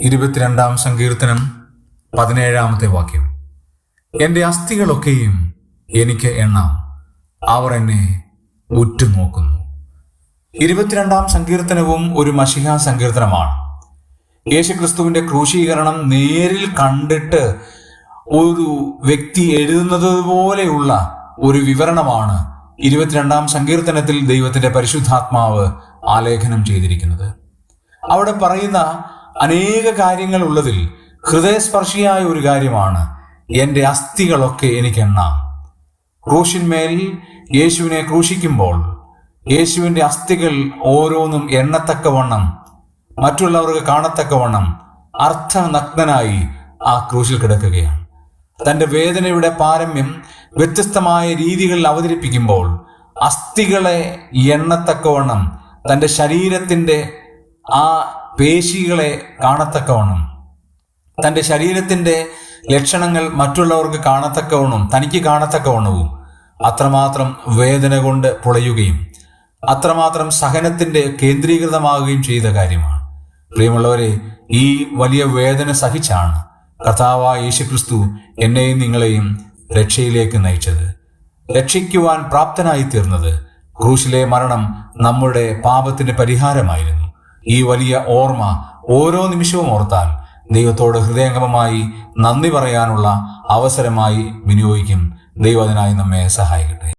ഇരുപത്തിരണ്ടാം സങ്കീർത്തനം പതിനേഴാമത്തെ വാക്യം. എന്റെ അസ്ഥികളൊക്കെയും എനിക്ക് എണ്ണാം. അവർ എന്നെ ഉറ്റുനോക്കുന്നു. ഇരുപത്തിരണ്ടാം സങ്കീർത്തനവും ഒരു മഷിഹ സങ്കീർത്തനമാണ്. യേശുക്രിസ്തുവിന്റെ ക്രൂശീകരണം നേരിൽ കണ്ടിട്ട് ഒരു വ്യക്തി എഴുതുന്നത് പോലെയുള്ള ഒരു വിവരണമാണ് ഇരുപത്തിരണ്ടാം സങ്കീർത്തനത്തിൽ ദൈവത്തിന്റെ പരിശുദ്ധാത്മാവ് ആലേഖനം ചെയ്തിരിക്കുന്നത്. അവിടെ പറയുന്ന അനേക കാര്യങ്ങൾ ഉള്ളതിൽ ഹൃദയസ്പർശിയായ ഒരു കാര്യമാണ് എന്റെ അസ്ഥികളൊക്കെ എനിക്കെണ്ണാം. ക്രൂശിന്മേൽ യേശുവിനെ ക്രൂശിക്കുമ്പോൾ യേശുവിന്റെ അസ്ഥികൾ ഓരോന്നും എണ്ണത്തക്കവണ്ണം മറ്റുള്ളവർക്ക് കാണത്തക്കവണ്ണം അർത്ഥനഗ്നനായി ആ ക്രൂശിൽ കിടക്കുകയാണ്. തന്റെ വേദനയുടെ പാരമ്യം വ്യത്യസ്തമായ രീതികളിൽ അവതരിപ്പിക്കുമ്പോൾ അസ്ഥികളെ എണ്ണത്തക്കവണ്ണം തന്റെ ശരീരത്തിന്റെ ആ പേശികളെ കാണത്തക്കവണ്ണം തന്റെ ശരീരത്തിന്റെ ലക്ഷണങ്ങൾ മറ്റുള്ളവർക്ക് കാണത്തക്കവണ്ണം തനിക്ക് കാണത്തക്കവണ്ണവും അത്രമാത്രം വേദന കൊണ്ട് പുളയുകയും അത്രമാത്രം സഹനത്തിന്റെ കേന്ദ്രീകൃതമാകുകയും ചെയ്ത കാര്യമാണ്. പ്രിയമുള്ളവരെ ഈ വലിയ വേദന സഹിച്ചാണ് കഥാവായ യേശുക്രിസ്തു എന്നെയും നിങ്ങളെയും രക്ഷയിലേക്ക് നയിച്ചത്. രക്ഷിക്കുവാൻ പ്രാപ്തനായി തീർന്നത് ക്രൂശിലെ മരണം നമ്മുടെ പാപത്തിന് പരിഹാരമായിരുന്നു. ഈ വലിയ ഓർമ്മ ഓരോ നിമിഷവും ഓർത്താൽ ദൈവത്തോട് ഹൃദയംഗമമായി നന്ദി പറയാനുള്ള അവസരമായി വിനിയോഗിക്കും. ദൈവം അതിനായി നമ്മെ സഹായിക്കട്ടെ.